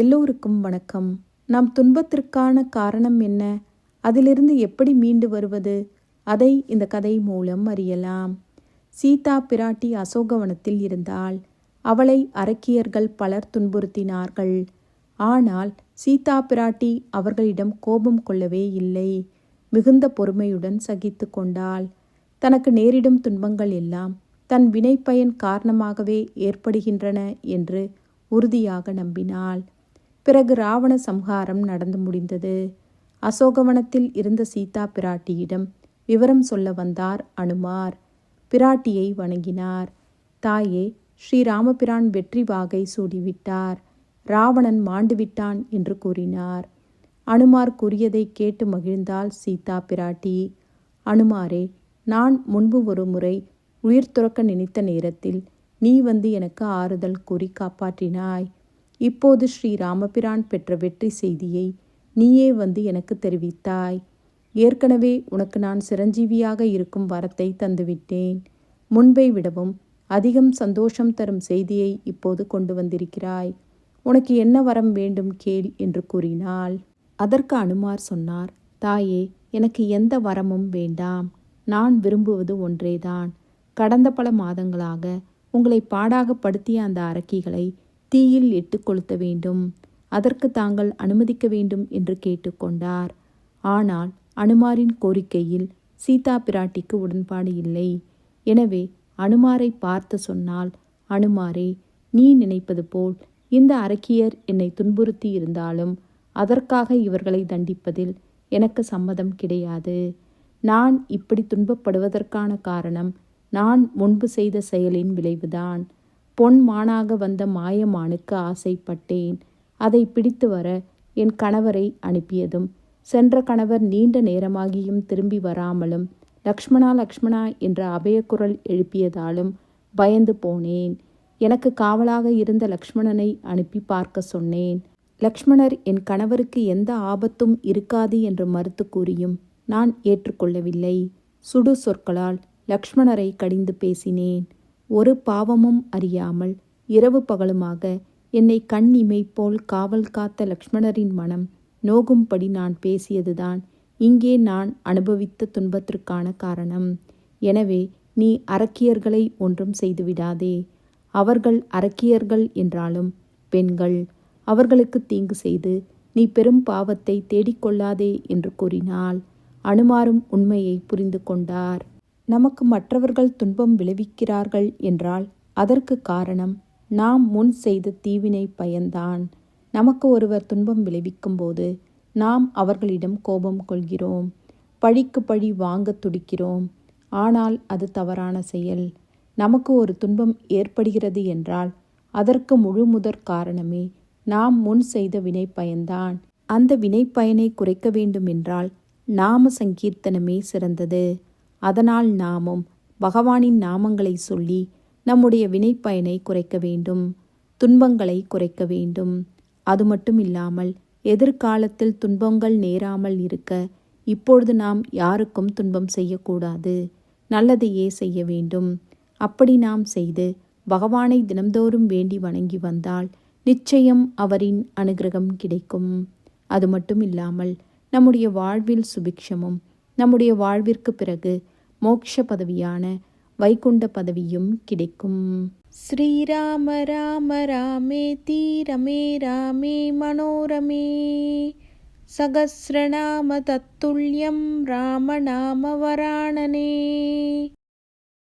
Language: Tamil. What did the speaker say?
எல்லோருக்கும் வணக்கம். நம் துன்பத்திற்கான காரணம் என்ன? அதிலிருந்து எப்படி மீண்டு வருவது? அதை இந்த கதை மூலம் அறியலாம். சீதா பிராட்டி அசோகவனத்தில் இருந்தால் அவளை அரக்கியர்கள் பலர் துன்புறுத்தினார்கள். ஆனால் சீதா பிராட்டி அவர்களிடம் கோபம் கொள்ளவே இல்லை. மிகுந்த பொறுமையுடன் சகித்து கொண்டாள். தனக்கு நேரிடும் துன்பங்கள் எல்லாம் தன் வினைப்பயன் காரணமாகவே ஏற்படுகின்றன என்று உறுதியாக நம்பினாள். பிறகு ராவண சம்ஹாரம் நடந்து முடிந்தது. அசோகவனத்தில் இருந்த சீதா பிராட்டியிடம் விவரம் சொல்ல வந்தார் அனுமார். பிராட்டியை வணங்கினார். தாயே ஸ்ரீராமபிரான் வெற்றி வாகை சூடிவிட்டார். ராவணன் மாண்டுவிட்டான் என்று கூறினார். அனுமார் கூறியதை கேட்டு மகிழ்ந்தாள் சீதா பிராட்டி. அனுமாரே நான் முன்பு ஒரு முறை உயிர் துறக்க நினைத்த நேரத்தில் நீ வந்து எனக்கு ஆறுதல் கூறி காப்பாற்றினாய். இப்போது ஸ்ரீ ராமபிரான் பெற்ற வெற்றி செய்தியை நீயே வந்து எனக்கு தெரிவித்தாய். ஏற்கனவே உனக்கு நான் சிரஞ்சீவியாக இருக்கும் வரத்தை தந்துவிட்டேன். முன்பை விடவும் அதிகம் சந்தோஷம் தரும் செய்தியை இப்போது கொண்டு வந்திருக்கிறாய். உனக்கு என்ன வரம் வேண்டும் கேள் என்று கூறினாள். அதற்கு அனுமார் சொன்னார் தாயே எனக்கு எந்த வரமும் வேண்டாம். நான் விரும்புவது ஒன்றேதான். கடந்த பல மாதங்களாக உங்களை பாடாக படுத்திய அந்த அரக்கிகளை தீயில் இட்டு கொளுத்த வேண்டும். அதற்கு தாங்கள் அனுமதிக்க வேண்டும் என்று கேட்டுக்கொண்டார் ஆனால் அனுமாரின் கோரிக்கையில் சீதா பிராட்டிக்கு உடன்பாடு இல்லை. எனவே அனுமாரை பார்த்து சொன்னால் அனுமாரே நீ நினைப்பது போல் இந்த அரக்கியர் என்னை துன்புறுத்தி இருந்தாலும் அதற்காக இவர்களை தண்டிப்பதில் எனக்கு சம்மதம் கிடையாது. நான் இப்படி துன்பப்படுவதற்கான காரணம் நான் முன்பு செய்த செயலின் விளைவுதான். பொன் மானாக வந்த மாயமானுக்கு ஆசைப்பட்டேன். அதை பிடித்து வர என் கணவரை அனுப்பியதும் சென்ற கணவர் நீண்ட நேரமாகியும் திரும்பி வராமலும் லக்ஷ்மணா லக்ஷ்மணா என்ற அபயக்குரல் எழுப்பியதாலும் பயந்து போனேன். எனக்கு காவலாக இருந்த லக்ஷ்மணனை அனுப்பி பார்க்க சொன்னேன். லக்ஷ்மணர் என் கணவருக்கு எந்த ஆபத்தும் இருக்காது என்று மறுத்து கூறியும் நான் ஏற்றுக்கொள்ளவில்லை. சுடு சொற்களால் லக்ஷ்மணரை கடிந்து பேசினேன். ஒரு பாவமும் அறியாமல் இரவு பகலுமாக என்னை கண் இமை போல் காவல் காத்த லக்ஷ்மணரின் மனம் நோகும்படி நான் பேசியதுதான் இங்கே நான் அனுபவித்த துன்பத்திற்கான காரணம். எனவே நீ அரக்கியர்களை ஒன்றும் செய்துவிடாதே. அவர்கள் அரக்கியர்கள் என்றாலும் பெண்கள். அவர்களுக்கு தீங்கு செய்து நீ பெரும் பாவத்தை தேடிக்கொள்ளாதே என்று கூறினால் அனுமாரும் உண்மையை புரிந்து கொண்டார். நமக்கு மற்றவர்கள் துன்பம் விளைவிக்கிறார்கள் என்றால் அதற்கு காரணம் நாம் முன் செய்த தீவினை பயன்தான். நமக்கு ஒருவர் துன்பம் விளைவிக்கும் போது நாம் அவர்களிடம் கோபம் கொள்கிறோம். பழிக்கு பழி வாங்க துடிக்கிறோம். ஆனால் அது தவறான செயல். நமக்கு ஒரு துன்பம் ஏற்படுகிறது என்றால் அதற்கு முழு முதற் காரணமே நாம் முன் செய்த வினை பயன்தான். அந்த வினை பயனை குறைக்க வேண்டும் என்றால் நாம சங்கீர்த்தனமே சிறந்தது. அதனால் நாமும் பகவானின் நாமங்களை சொல்லி நம்முடைய வினைப்பயனை குறைக்க வேண்டும் துன்பங்களை குறைக்க வேண்டும். அது மட்டும் இல்லாமல் எதிர்காலத்தில் துன்பங்கள் நேராமல் இருக்க இப்பொழுது நாம் யாருக்கும் துன்பம் செய்யக்கூடாது. நல்லதையே செய்ய வேண்டும். அப்படி நாம் செய்து பகவானை தினம்தோறும் வேண்டி வணங்கி வந்தால் நிச்சயம் அவரின் அனுகிரகம் கிடைக்கும். அது மட்டும் இல்லாமல் நம்முடைய வாழ்வில் சுபிக்ஷமும் நம்முடைய வாழ்விற்கு பிறகு மோக்ஷ பதவியான வைகுண்ட பதவியும் கிடைக்கும். ஸ்ரீராம ராம ராமே தீரமே ராமே மனோரமே. சகசிரநாம தத்துல்யம் ராமநாம வராணனே.